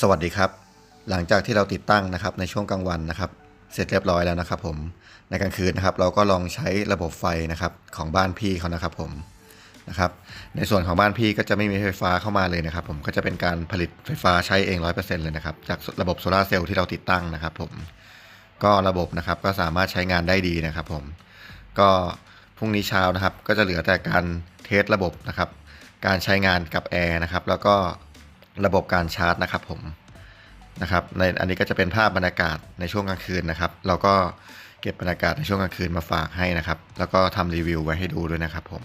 สวัสดีครับ หลังจากที่เราติดตั้งนะครับในช่วงกลางวันนะครับ เสร็จเรียบร้อยแล้วนะครับ ผมในกลางคืนนะครับ เราก็ลองใช้ระบบไฟนะครับของบ้านพี่เขานะครับ ผมนะครับ ในส่วนของบ้านพี่ก็จะไม่มีไฟฟ้าเข้ามาเลยนะครับ ผมก็จะเป็นการผลิตไฟฟ้าใช้เอง 100%เลยนะครับ จากระบบโซลาร์เซลล์ที่เราติดตั้งนะครับ ผมก็ระบบนะครับก็สามารถใช้งานได้ดีนะครับ ผมก็พรุ่งนี้เช้านะครับ ก็จะเหลือแต่การเทสระบบนะครับ การใช้งานกับแอร์นะครับ แล้วก็ ระบบการชาร์จนะครับผมนะครับในอันนี้ก็จะเป็นภาพบรรยากาศในช่วงกลางคืนนะครับ เราก็เก็บบรรยากาศในช่วงกลางคืนมาฝากให้นะครับ แล้วก็ทำรีวิวไว้ให้ดูด้วยนะครับผม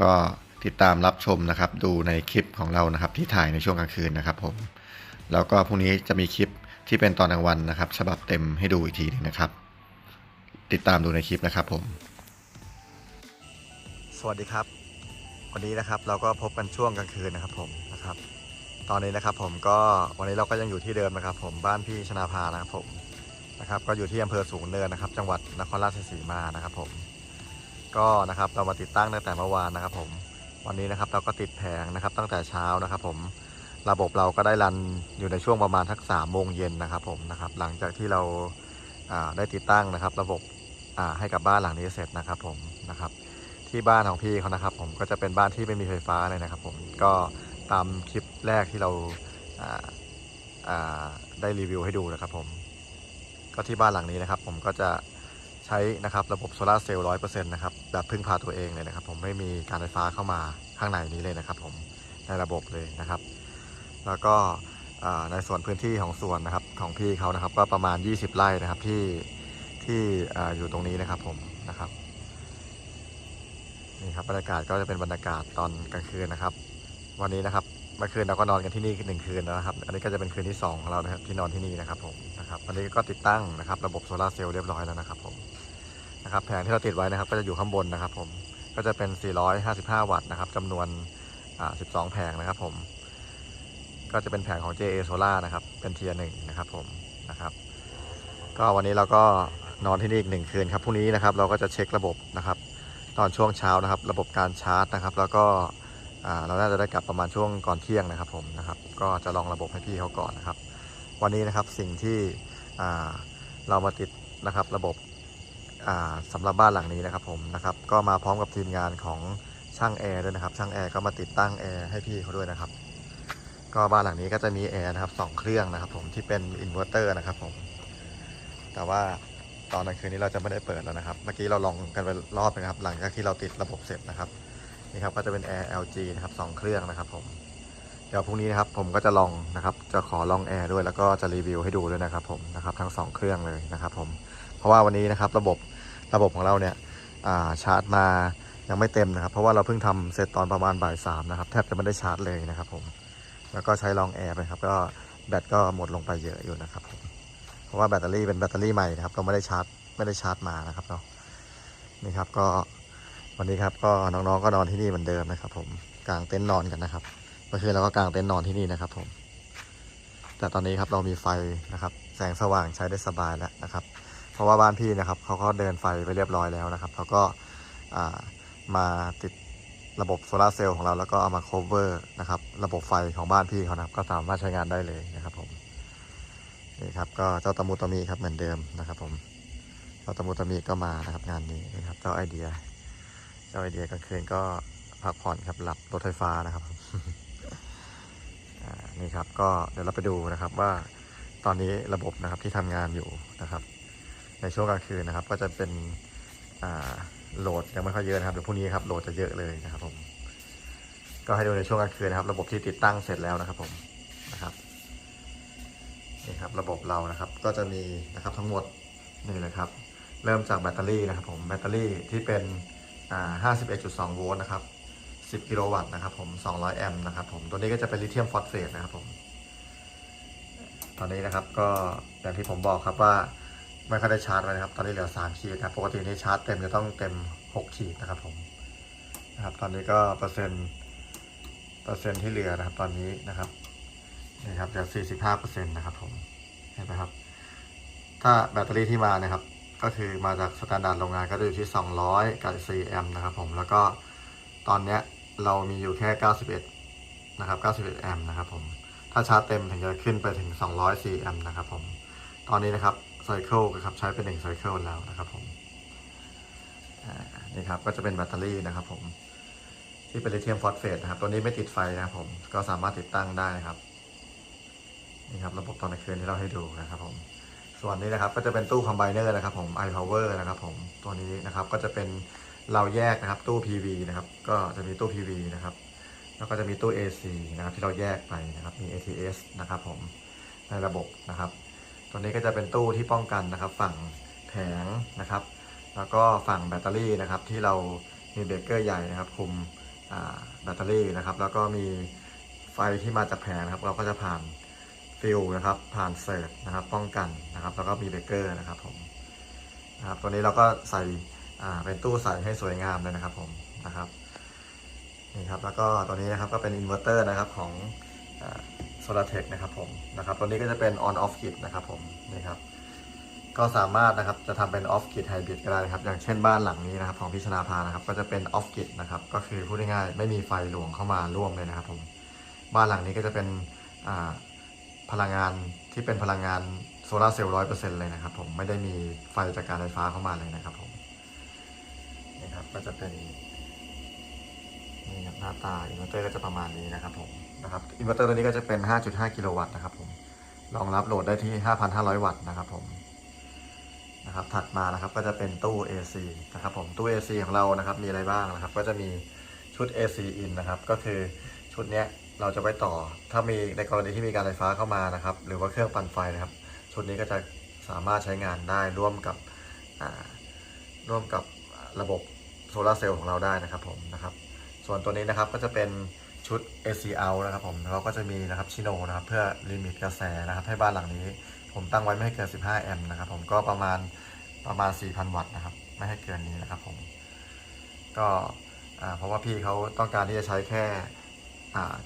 ก็ติดตามรับชมนะครับ ดูในคลิปของเรานะครับ ที่ถ่ายในช่วงกลางคืนนะครับผมแล้วก็พรุ่งนี้จะมีคลิปที่เป็นตอนกลางวันนะครับ ฉบับเต็มให้ดูอีกทีหนึงนะครับ ติดตามดูในคลิปนะครับผม สวัสดีครับ วันนี้นะครับเราก็พบกันช่วงกลางคืนนะครับผมนะครับ ตอนนี้นะครับผมก็วันนี้เราก็ยังอยู่ที่เดิมนะครับ ผมบ้านพี่ชนาภานะครับผมนะครับ ก็อยู่ที่อำเภอสูงเนินนะครับ จังหวัดนครราชสีมานะครับผมก็นะครับเรามาติดตั้งตั้งแต่เมื่อวานนะครับผมวันนี้นะครับเราก็ติดแผงนะครับตั้งแต่เช้านะครับผมระบบเราก็ได้รันอยู่ในช่วงประมาณทักสามโมงเย็นนะครับผมนะครับหลังจากที่เราได้ติดตั้งนะครับ ระบบให้กับบ้านหลังนี้เสร็จนะครับผมนะครับที่บ้านของพี่เขานะครับ ผมก็จะเป็นบ้านที่ไม่มีไฟฟ้าเลยนะครับ ผมก็ ตามคลิปแรกที่เราได้รีวิวให้ดูนะครับผม ก็ที่บ้านหลังนี้นะครับ ผมก็จะใช้นะครับระบบโซลาร์เซลล์ร้อยเปอร์เซ็นต์นะครับแบบพึ่งพาตัวเองเลยนะครับ ผมไม่มีการไฟฟ้าเข้ามาข้างในนี้เลยนะครับ ผมในระบบเลยนะครับ แล้วก็ในส่วนพื้นที่ของสวนนะครับของพี่เขานะครับ ก็ประมาณ 20 ไร่นะครับที่ที่ออยู่ตรงนี้นะครับ ผมนะครับนี่ครับบรรยากาศก็จะเป็นบรรยากาศตอนกลางคืนนะครับ วันนี้นะครับเมื่อคืนเราก็นอนกันที่นี่หนึ่งคืนแล้วนะครับ อันนี้ก็จะเป็นคืนที่สองของเรานะครับที่นอนที่นี่นะครับผมนะครับวันนี้ก็ติดตั้งนะครับ ระบบโซลาร์เซลล์เรียบร้อยแล้วนะครับผมนะครับแผงที่เราติดไว้นะครับ ก็จะอยู่ข้างบนนะครับผมก็จะเป็น 455 วัตต์นะครับจำนวนอ่า12 แผงนะครับผม ก็จะเป็นแผงของ JA Solar นะครับ เป็นเทียร์หนึ่งนะครับผมนะครับ ก็วันนี้เราก็นอนที่นี่อีกหนึ่งคืนครับพรุ่งนี้นะครับเราก็จะเช็คระบบนะครับ ตอนช่วงเช้านะครับ ระบบการชาร์จนะครับ แล้วก็ เราน่าจะได้กลับประมาณช่วงก่อนเที่ยงนะครับผมนะครับ ก็จะลองระบบให้พี่เขาก่อนนะครับ วันนี้นะครับสิ่งที่เรามาติดนะครับระบบอ่าสำหรับบ้านหลังนี้นะครับผมนะครับ ก็มาพร้อมกับทีมงานของช่างแอร์ด้วยนะครับช่างแอร์ก็มาติดตั้งแอร์ให้พี่เขาด้วยนะครับ ก็บ้านหลังนี้ก็จะมีแอร์นะครับสองเครื่องนะครับ ผมที่เป็นอินเวอร์เตอร์นะครับผมแต่ว่าตอนกลางคืนนี้เราจะไม่ได้เปิดแล้วนะครับ เมื่อกี้เราลองกันไปรอบนึงครับ หลังจากที่เราติดระบบเสร็จนะครับ นี่ครับก็จะเป็นแอร์ LG นะครับสองเครื่องนะครับผมเดี๋ยวพรุ่งนี้นะครับผมก็จะลองนะครับจะขอลองแอร์ด้วยแล้วก็จะรีวิวให้ดูด้วยนะครับผมนะครับทั้งสองเครื่องเลยนะครับผมเพราะว่าวันนี้นะครับระบบระบบของเราเนี่ยาชาร์จมายังไม่เต็มนะครับ เพราะว่าเราเพิ่งทำเสร็จตอนประมาณบ่ายสามนะครับแทบจะไม่ได้ชาร์จเลยนะครับผมแล้วก็ใช้ลองแอร์ไปครับก็แบตก็หมดลงไปเยอะอยู่นะครับผมเพราะว่าแบตเตอรี่เป็นแบตเตอรี่ใหม่นะครับเราไม่ได้ชาร์จไม่ได้ชาร์จมานะครับเนาะนี่ครับก็ วันนี้ครับก็น้องๆก็นอนที่นี่เหมือนเดิมนะครับ ผมกางเต็นท์นอนกันนะครับเมื่อคืนเราก็กางเต็นท์นอนที่นี่นะครับ ผม แต่ตอนนี้ครับเรามีไฟนะครับ แสงสว่างใช้ได้สบายแล้วนะครับ เพราะว่าบ้านพี่นะครับเขาก็เดินไฟไปเรียบร้อยแล้วนะครับเขาก็มาติดระบบโซลาเซลล์ของเราแล้วก็เอามา cover นะครับ ระบบไฟของบ้านพี่เขานะครับก็สามารถใช้งานได้เลยนะครับ ผมนี่ครับ ก็เจ้าตะมูตะมีครับเหมือนเดิมนะครับ ผมเจ้าตะมูตะมีก็มานะครับ งานนี้นะครับ เจ้าไอเดีย เจ้าไอเดียกลางคืนก็พักผ่อนครับหลับรถไฟฟ้านะครับอ่านี่ครับก็เดี๋ยวเราไปดูนะครับว่าตอนนี้ระบบนะครับที่ทำงานอยู่นะครับ ในช่วงกลางคืนนะครับ ก็จะเป็นอ่าโหลดยังไม่ค่อยเยอะนะครับเดี๋ยวพรุ่งนี้ครับโหลดจะเยอะเลยนะครับผมก็ให้ดูในช่วงกลางคืนนะครับ ระบบที่ติดตั้งเสร็จแล้วนะครับผมนะครับนี่ครับระบบเรานะครับก็จะมีนะครับทั้งหมดนี่เลยครับ เริ่มจากแบตเตอรี่นะครับผมแบตเตอรี่ที่เป็น อ่า51.2 โวลต์นะครับ 10 กิโลวัตต์นะครับผม 200 แอมป์นะครับผม ตัวนี้ก็จะเป็นลิเธียมฟอสเฟตนะครับผม ตอนนี้นะครับก็อย่างที่ผมบอกครับว่าไม่ค่อยได้ชาร์จเลยนะครับ ตอนนี้เหลือ 3 ขีดนะครับปกตินี่ชาร์จเต็มจะต้องเต็ม 6 ขีดนะครับผม นะครับ ตอนนี้ก็เปอร์เซ็นต์เปอร์เซ็นต์ที่เหลือนะครับ ตอนนี้นะครับนี่ครับจะ45เปอร์เซ็นต์นะครับผม เห็นไหมครับ ถ้าแบตเตอรี่ที่มานะครับ ก็คือมาจากสแตนดาร์ดโรงงานก็จะอยู่ที่ 200 กับ 4 แอมป์นะครับผม แล้วก็ตอนเนี้ยเรามีอยู่แค่ 91 นะครับ 91 แอมป์นะครับผม ถ้าชาร์จเต็มถึงจะขึ้นไปถึง 204 แอมป์นะครับผม ตอนนี้นะครับไซเคิลครับใช้เป็น1ไซเคิลแล้วนะครับผมอ่านี่ครับก็จะเป็นแบตเตอรี่นะครับผม ที่เป็นลิเธียมฟอสเฟตนะครับ ตัวนี้ไม่ติดไฟนะครับผม ก็สามารถติดตั้งได้นะครับ นี่ครับระบบตอนกลางคืนที่เราให้ดูนะครับผม ส่วนนี้นะครับก็จะเป็นตู้คอมไบเนอร์นะครับผม iPower นะครับผมตัวนี้นะครับก็จะเป็นเราแยกนะครับตู้ PV นะครับก็จะมีตู้ PV นะครับแล้วก็จะมีตู้ AC นะครับที่เราแยกไปนะครับมี ATS นะครับผมในระบบนะครับ ตัวนี้ก็จะเป็นตู้ที่ป้องกันนะครับ ฝั่งแผงนะครับ แล้วก็ฝั่งแบตเตอรี่นะครับที่เรามีเบรกเกอร์ใหญ่นะครับคุมแบตเตอรี่นะครับ แล้วก็มีไฟที่มาจากแผงนะครับ เราก็จะผ่าน ฟิลนะครับผ่านเซิร์ตนะครับป้องกันนะครับแล้วก็มีเบรกเกอร์นะครับผมนะครับตัวนี้เราก็ใส่เป็นตู้ใส่ให้สวยงามเลยนะครับผมนะครับนี่ครับแล้วก็ตัวนี้นะครับก็เป็นอินเวอร์เตอร์นะครับของโซลาเทคนะครับผมนะครับตัวนี้ก็จะเป็น on off grid นะครับผมนี่ครับก็สามารถนะครับจะทำเป็น off grid hybrid ก็ได้ครับอย่างเช่นบ้านหลังนี้นะครับของพิชนาภานะครับก็จะเป็น off grid นะครับก็คือพูดง่ายๆไม่มีไฟหลวงเข้ามาร่วมเลยนะครับผมบ้านหลังนี้ก็จะเป็นอ่า พลังงานที่เป็นพลังงานโซลาเซลล์ร้อยเปอร์เซ็นต์เลยนะครับผมไม่ได้มีไฟจากการไฟฟ้าเข้ามาเลยนะครับผมนี่ครับก็จะเป็นนี่ครับหน้าตาอินเวอร์เตอร์ก็จะประมาณนี้นะครับผมนะครับอินเวอร์เตอร์ตัวนี้ก็จะเป็น 5.5 กิโลวัตต์นะครับผมรองรับโหลดได้ที่ 5,500 วัตต์นะครับผมนะครับถัดมานะครับก็จะเป็นตู้ AC นะครับผมตู้ AC ของเรานะครับมีอะไรบ้างนะครับ ก็จะมีชุด AC in นะครับ ก็คือชุดเนี้ย เราจะไว้ต่อ ถ้ามีในกรณีที่มีการไฟฟ้าเข้ามานะครับ หรือว่าเครื่องปั่นไฟนะครับ ชุดนี้ก็จะสามารถใช้งานได้ร่วมกับร่วมกับระบบโซลาร์เซลล์ของเราได้นะครับผมนะครับ ส่วนตัวนี้นะครับก็จะเป็นชุด AC out นะครับผมเราก็จะมีนะครับชิโนนะครับ เพื่อลิมิตกระแสนะครับ ให้บ้านหลังนี้ ผมตั้งไว้ไม่ให้เกิน 15 แอมป์นะครับ ผมก็ประมาณประมาณ 4,000 วัตต์นะครับ ไม่ให้เกินนี้นะครับผม ก็เพราะว่าพี่เขาต้องการที่จะใช้แค่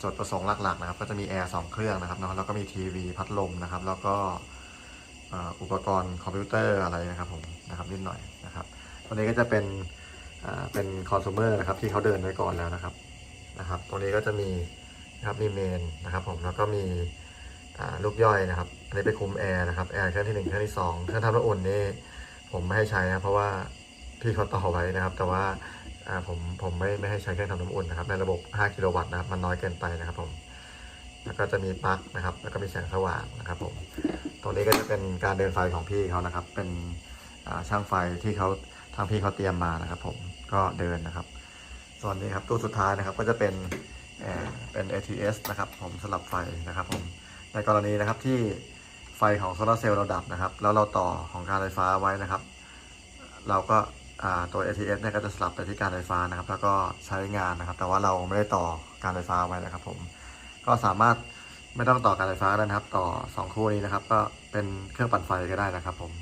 จุดประสงค์หลักๆนะครับก็จะมีแอร์สองเครื่องนะครับเนาะแล้วก็มีทีวีพัดลมนะครับ แล้วก็อ,อุปกรณ์คอมพิวเตอร์อะไรนะครับผมนะครับนิดหน่อยนะครับตัวนี้ก็จะเป็นเป็นคอน sumer นะครับที่เขาเดินไว้ก่อนแล้วนะครับนะครับ ตรงนี้ก็จะมีนะครับมีเมนนะครับผมแล้วก็มีลูกย่อยนะครับ อันนี้ไปคุมแอร์นะครับแอร์เครื่องที่หนึ่งเครื่องที่สองเครื่องทำน้ำอุ่นนี่ผมไม่ให้ใช้นะเพราะว่าพี่เขาต่อไว้นะครับ แต่ว่า อ่าผมผมไม่ไม่ให้ใช้เครื่องทำน้ำอุ่นนะครับในระบบ 5 กิโลวัตต์นะครับมันน้อยเกินไปนะครับผมแล้วก็จะมีปลั๊กนะครับ แล้วก็มีแสงสว่างนะครับผมตรงนี้ก็จะเป็นการเดินไฟของพี่เขานะครับ เป็นช่างไฟที่เขาทางพี่เขาเตรียมมานะครับ ผมก็เดินนะครับส่วนนี้ครับตู้สุดท้ายนะครับก็จะเป็นเอ่อเป็น ATS นะครับ ผมสลับไฟนะครับผมในกรณีนะครับที่ไฟของโซลาร์เซลล์เราดับนะครับ แล้วเราต่อของการไฟฟ้าไว้นะครับ เราก็ ตัว ATS เนี่ยก็จะสลับไปที่การไฟฟ้านะครับ แล้วก็ใช้งานนะครับ แต่ว่าเราไม่ได้ต่อการไฟฟ้าไว้นะครับ ผม ก็สามารถไม่ต้องต่อการไฟฟ้าแล้นะครับ ต่อสองคู่นี้นะครับ ก็เป็นเครื่องปั่นไฟก็ได้นะครับ ผม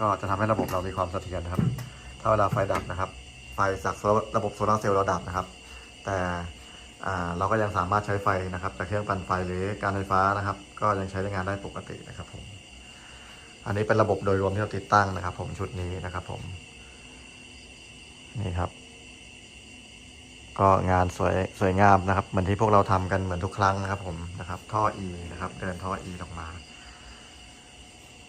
ก็จะทำให้ระบบเรามีความเสถียรนะครับ ถ้าเวลาไฟดับนะครับ ไฟจากระบบโซลาร์เซลล์เราดับนะครับ แต่เราก็ยังสามารถใช้ไฟนะครับจากเครื่องปั่นไฟหรือการไฟฟ้านะครับ ก็ยังใช้งานได้ปกตินะครับผม อันนี้เป็นระบบโดยรวมที่เราติดตั้งนะครับ ผมชุดนี้นะครับ ผม นี่ครับ ก็งานสวยสวยงามนะครับ เหมือนที่พวกเราทำกันเหมือนทุกครั้งนะครับ ผมนะครับ ท่อ E นะครับ เดินท่อ E ออกมา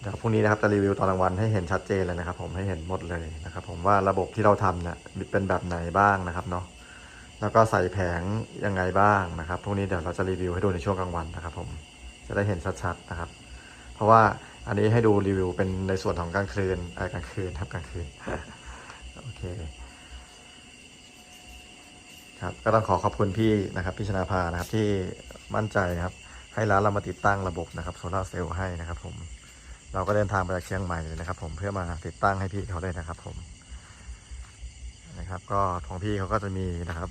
เดี๋ยวพรุ่งนี้นะครับจะรีวิวตอนกลางวันให้เห็นชัดเจนเลยนะครับ ผมให้เห็นหมดเลยนะครับ ผมว่าระบบที่เราทำเนี่ยเป็นแบบไหนบ้างนะครับเนาะแล้วก็ใส่แผงยังไงบ้างนะครับพรุ่งนี้เดี๋ยวเราจะรีวิวให้ดูในช่วงกลางวันนะครับ ผมจะได้เห็นชัดๆนะครับ เพราะว่าอันนี้ให้ดูรีวิวเป็นในส่วนของกลางคืนกลางคืนครับกลางคืนโอเค ครับก็ต้องขอขอบคุณพี่นะครับพี่ชนาภานะครับที่มั่นใจครับ ให้ร้านเรามาติดตั้งระบบนะครับโซลาร์เซลล์ให้นะครับ ผม เราก็เดินทางมาจากเชียงใหม่เลยนะครับ ผมเพื่อมาติดตั้งให้พี่เขาเลยนะครับ ผม นะครับ ก็ของพี่เขาก็จะมีนะครับ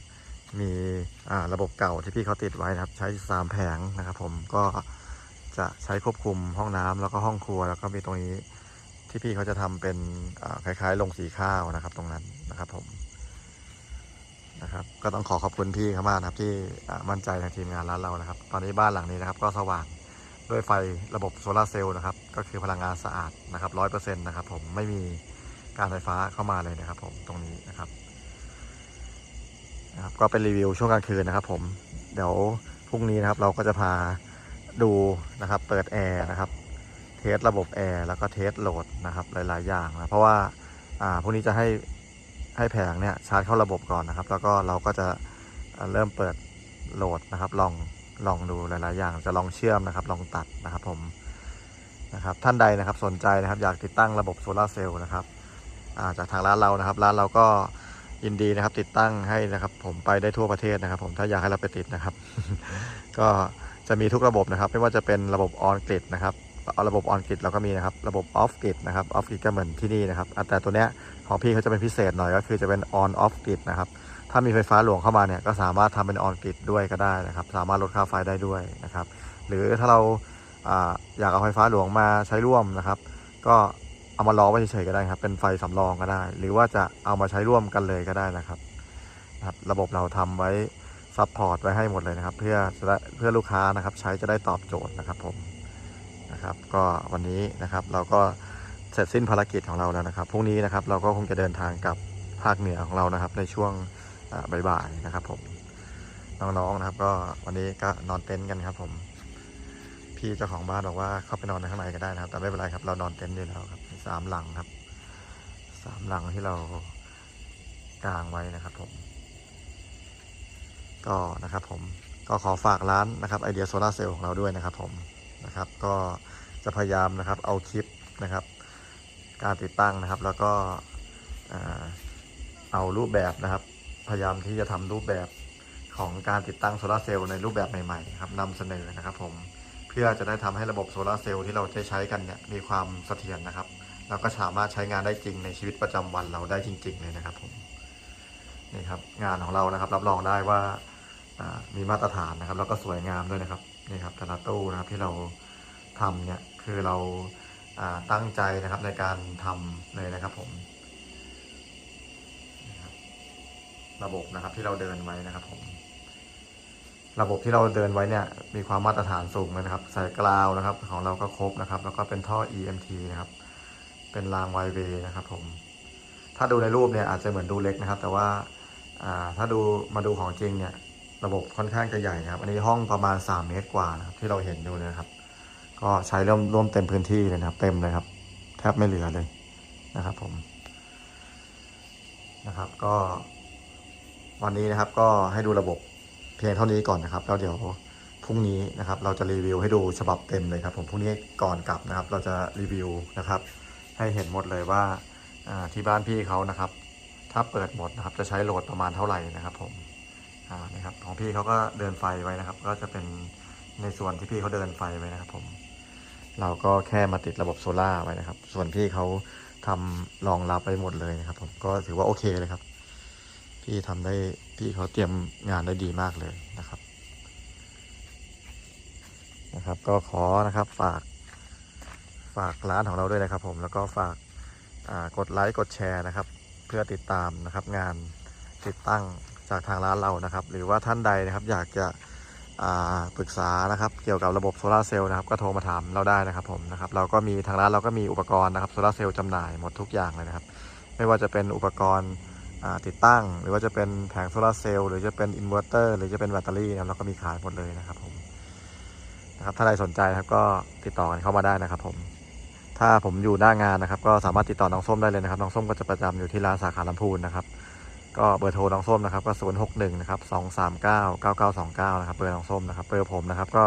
มีระบบเก่าที่พี่เขาติดไว้นะครับ ใช้สามแผงนะครับ ผมก็จะใช้ควบคุมห้องน้ำแล้วก็ห้องครัว แล้วก็มีตรงนี้ที่พี่เขาจะทำเป็นคล้ายๆลงสีข้าวนะครับ ตรงนั้นนะครับ ผม นะครับ ก็ต้องขอขอบคุณพี่เขามากนะครับ ที่มั่นใจในทีมงานร้านเรานะครับ ตอนนี้บ้านหลังนี้นะครับ ก็สว่างด้วยไฟระบบโซลาเซลล์นะครับ ก็คือพลังงานสะอาดนะครับร้อยเปอร์เซ็นต์นะครับ ผมไม่มีการไฟฟ้าเข้ามาเลยนะครับ ผมตรงนี้นะครับนะครับก็เป็นรีวิวช่วงกลางคืนนะครับ ผมเดี๋ยวพรุ่งนี้นะครับ เราก็จะพาดูนะครับ เปิดแอร์นะครับ เทสระบบแอร์แล้วก็เทสโหลดนะครับ หลาย ๆ อย่างนะเพราะว่าอ่าพวกนี้จะให้ ให้แผงเนี่ยชาร์จเข้าระบบก่อนนะครับ แล้วก็เราก็จะเริ่มเปิดโหลดนะครับลองลองดูหลาย ๆ อย่างจะลองเชื่อมนะครับ ลองตัดนะครับผมนะครับท่านใดนะครับสนใจนะครับอยากติดตั้งระบบโซลาร์เซลล์นะครับจากทางร้านเรานะครับ ร้านเราก็ยินดีนะครับ ติดตั้งให้นะครับ ผมไปได้ทั่วประเทศนะครับ ผมถ้าอยากให้เราไปติดนะครับ ก็จะมีทุกระบบนะครับ ไม่ว่าจะเป็นระบบออนกริดนะครับเอาระบบออนกริดเราก็มีนะครับ ระบบออฟกริดนะครับออฟกริดก็เหมือนที่นี่นะครับแต่ตัวเนี้ย ของพี่เขาจะเป็นพิเศษหน่อยก็คือจะเป็นออนออฟกริดนะครับ ถ้ามีไฟฟ้าหลวงเข้ามาเนี่ยก็สามารถทำเป็นออนกริดด้วยก็ได้นะครับ สามารถลดค่าไฟได้ด้วยนะครับ หรือถ้าเราอยากเอาไฟฟ้าหลวงมาใช้ร่วมนะครับ ก็เอามารอไว้เฉยๆก็ได้ครับ เป็นไฟสำรองก็ได้ หรือว่าจะเอามาใช้ร่วมกันเลยก็ได้นะครับนะครับระบบเราทำไว้ซัพพอร์ตไว้ให้หมดเลยนะครับ เพื่อเพื่อลูกค้านะครับ ใช้จะได้ตอบโจทย์นะครับผมนะครับ ก็วันนี้นะครับเราก็ เสร็จสิ้นภารกิจของเราแล้วนะครับพรุ่งนี้นะครับเราก็คงจะเดินทางกลับภาคเหนือของเรานะครับในช่วงบ่ายๆนะครับผมน้องๆนะครับ ก็วันนี้ก็นอนเต็นท์กันครับ ผม พี่เจ้าของบ้านบอกว่าเข้าไปนอนในข้างในก็ได้นะครับ แต่ไม่เป็นไรครับเรานอนเต็นท์อยู่แล้วครับสามหลังครับสามหลังที่เรากางไว้นะครับ ผม ก็นะครับ ผมก็ขอฝากร้านนะครับไอเดียโซลาเซลล์ของเราด้วยนะครับ ผมนะครับ ก็จะพยายามนะครับ เอาคลิปนะครับ การติดตั้งนะครับ แล้วก็เอารูปแบบนะครับ พยายามที่จะทำรูปแบบของการติดตั้งโซลาเซลล์ในรูปแบบใหม่ๆครับนำเสนอนะครับผมเพื่อจะได้ทำให้ระบบโซลาเซลล์ที่เราใช้ใช้กันเนี่ยมีความเสถียรนะครับแล้วก็สามารถใช้งานได้จริงในชีวิตประจำวันเราได้จริง ๆ เลยนะครับผมนี่ครับงานของเรานะครับรับรองได้ว่ามีมาตรฐานนะครับ แล้วก็สวยงามด้วยนะครับนี่ครับแต่ละตู้นะครับที่เราทำเนี่ยคือเรา ตั้งใจนะครับในการทำเลยนะครับผมระบบนะครับที่เราเดินไว้นะครับผม ระบบที่เราเดินไว้เนี่ย มีความมาตรฐานสูงนะครับสายกราวนะครับ ของเราก็ครบนะครับ แล้วก็เป็นท่อ EMT นะครับ เป็นรางไวเวนะครับ ผม ถ้าดูในรูปเนี่ยอาจจะเหมือนดูเล็กนะครับ แต่ว่าถ้าดูมาดูของจริงเนี่ย ระบบค่อนข้างจะใหญ่นะครับ อันนี้ห้องประมาณ 3 เมตรกว่านะครับที่เราเห็นอยู่นะครับ ก็ใช้ร่วมร่วมเต็มพื้นที่เลยนะครับ เต็มเลยครับ แทบไม่เหลือเลยนะครับ ผมนะครับ ก็วันนี้นะครับก็ให้ดูระบบเพียงเท่านี้ก่อนนะครับแล้วเดี๋ยวพรุ่งนี้นะครับ เราจะรีวิวให้ดูฉบับเต็มเลยครับ ผมพรุ่งนี้ก่อนกลับนะครับ เราจะรีวิวนะครับ ให้เห็นหมดเลยว่าที่บ้านพี่เขานะครับ ถ้าเปิดหมดนะครับ จะใช้โหลดประมาณเท่าไหร่นะครับ ผมนะครับของพี่เขาก็เดินไฟไว้นะครับ ก็จะเป็นในส่วนที่พี่เขาเดินไฟไว้นะครับ ผม เราก็แค่มาติดระบบโซล่าไว้นะครับ ส่วนพี่เขาทำรองรับไปหมดเลยนะครับ ผมก็ถือว่าโอเคเลยครับ พี่ทำได้พี่เขาเตรียมงานได้ดีมากเลยนะครับ นะครับ ก็ขอนะครับฝากฝากร้านของเราด้วยนะครับผมแล้วก็ฝากกดไลค์กดแชร์นะครับ เพื่อติดตามนะครับงานติดตั้งจากทางร้านเรานะครับ หรือว่าท่านใดนะครับ อยากจะ ปรึกษานะครับเกี่ยวกับระบบโซลาร์เซลล์นะครับก็โทรมาถามเราได้นะครับผมนะครับเราก็มีทางร้านเราก็มีอุปกรณ์นะครับโซลาร์เซลล์จำหน่ายหมดทุกอย่างเลยนะครับ ไม่ว่าจะเป็นอุปกรณ์ติดตั้ง หรือว่าจะเป็นแผงโซลาร์เซลล์หรือจะเป็นอินเวอร์เตอร์หรือจะเป็นแบตเตอรี่นะครับเราก็มีขายหมดเลยนะครับผมนะครับถ้าใครสนใจนะครับก็ติดต่อกันเข้ามาได้นะครับผมถ้าผมอยู่หน้างานนะครับ ก็สามารถติดต่อน้องส้มได้เลยนะครับน้องส้มก็จะประจำอยู่ที่ร้านสาขาลำพูนนะครับ ก็เบอร์โทรน้องส้มนะครับก็ 0 6 1นะครับ239 9929นะครับเบอร์น้องส้มนะครับเบอร์ผมนะครับก็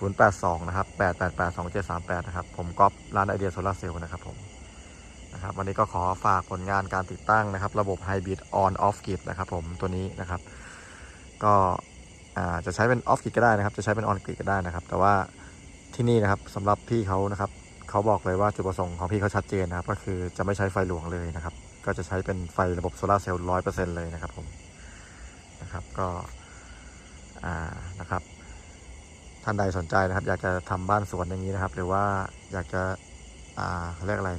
082นะครับ888 2738นะครับผมก๊อฟร้านไอเดียโซลาเซลล์นะครับผมนะครับวันนี้ก็ขอฝากผลงานการติดตั้งนะครับ ระบบ Hybrid On Off Grid นะครับผมตัวนี้นะครับ ก็อาจะใช้เป็น Off Grid ก็ได้นะครับ จะใช้เป็น On Grid ก็ได้นะครับ แต่ว่าที่นี่นะครับสำหรับพี่เขานะครับเขาบอกเลยว่าจุดประสงค์ของพี่เขาชัดเจนนะครับ ก็คือจะไม่ใช้ไฟหลวงเลยนะครับ ก็จะใช้เป็นไฟระบบโซลาเซลล์ร้อยเปอร์เซ็นต์เลยนะครับผมนะครับก็อ่านะครับท่านใดสนใจนะครับ อยากจะทำบ้านสวนอย่างนี้นะครับ หรือว่าอยากจะอ่าเขาเรียกอะไร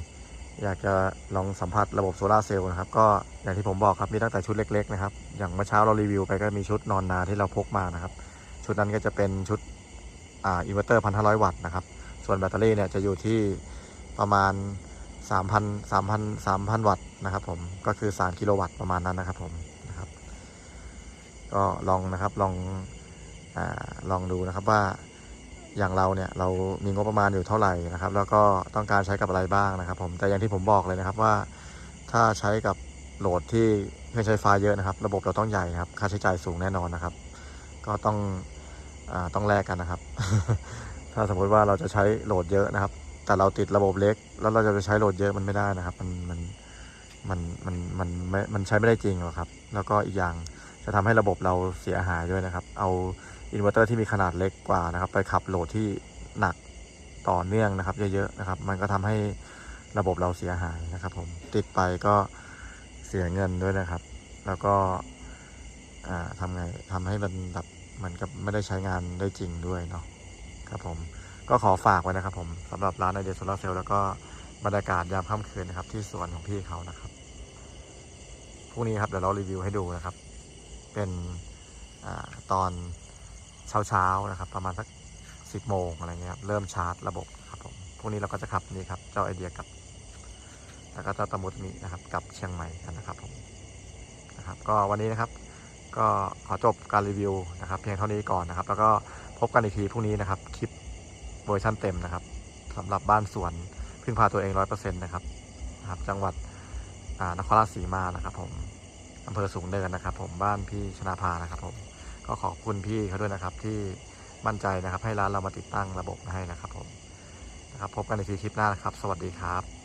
อยากจะลองสัมผัสระบบโซลาเซลล์นะครับ ก็อย่างที่ผมบอกครับมีตั้งแต่ชุดเล็ก ๆ นะครับ อย่างเมื่อเช้าเรารีวิวไปก็มีชุดนอนนาที่เราพกมานะครับ ชุดนั้นก็จะเป็นชุดอ่าอินเวอร์เตอร์พันห้าร้อยวัตต์นะครับ ส่วนแบตเตอรี่เนี่ยจะอยู่ที่ประมาณ 3,000 3,000 3,000 วัตต์นะครับผมก็คือ 3 กิโลวัตต์ประมาณนั้นนะครับผมนะครับ ก็ลองนะครับลองอลองดูนะครับว่าอย่างเราเนี่ยเรามีงบประมาณอยู่เท่าไหร่นะครับ แล้วก็ต้องการใช้กับอะไรบ้างนะครับ ผมแต่อย่างที่ผมบอกเลยนะครับว่า ถ้าใช้กับโหลดที่เครื่องใช้ไฟเยอะนะครับ ระบบเราต้องใหญ่ครับ ค่าใช้จ่ายสูงแน่นอนนะครับ ก็ต้องอต้องแลกกันนะครับ ถ้าสมมติว่าเราจะใช้โหลดเยอะนะครับ แต่เราติดระบบเล็ก แล้วเราจะไปใช้โหลดเยอะมันไม่ได้นะครับ มันมันมันมันมันไม่มันใช้ไม่ได้จริงหรอกครับ แล้วก็อีกอย่างจะทำให้ระบบเราเสียหายด้วยนะครับ เอาอินเวอร์เตอร์ที่มีขนาดเล็กกว่านะครับ ไปขับโหลดที่หนักต่อเนื่องนะครับ เยอะๆนะครับ มันก็ทำให้ระบบเราเสียหายนะครับผมติดไปก็เสียเงินด้วยนะครับ แล้วก็อ่าทำไงทำให้มันแบบเหมือนกับไม่ได้ใช้งานได้จริงด้วยเนาะครับผม ก็ขอฝากไว้นะครับผมสำหรับร้านไอเดียโซลาเซลล์แล้วก็บรรยากาศยามค่ำคืนนะครับ ที่สวนของพี่เขานะครับพรุ่งนี้ครับเดี๋ยวเรารีวิวให้ดูนะครับ เป็นอตอนเช้าเช้าๆนะครับ ประมาณสักสิบโมงอะไรเงี้ยครับเริ่มชาร์จระบบครับผมพรุ่งนี้เราก็จะขับนี่ครับ เจ้าไอเดียกับ แล้วก็เจ้าตะมุตมินะครับกับเชียงใหม่กันนะครับผมนะครับ ก็วันนี้นะครับ ก็ขอจบการรีวิวนะครับ เพียงเท่านี้ก่อนนะครับ แล้วก็พบกันอีกทีพรุ่งนี้นะครับคลิป เวอร์ชันเต็มนะครับสำหรับบ้านสวนพึ่งพาตัวเองร้อยเปอร์เซ็นต์นะครับนะครับ จังหวัดนครราชสีมานะครับ ผมอำเภอสูงเนินนะครับ ผมบ้านพี่ชนาภานะครับ ผมก็ขอบคุณพี่เขาด้วยนะครับ ที่มั่นใจนะครับ ให้ร้านเรามาติดตั้งระบบให้นะครับ ผมนะครับ พบกันในคลิปหน้านะครับ สวัสดีครับ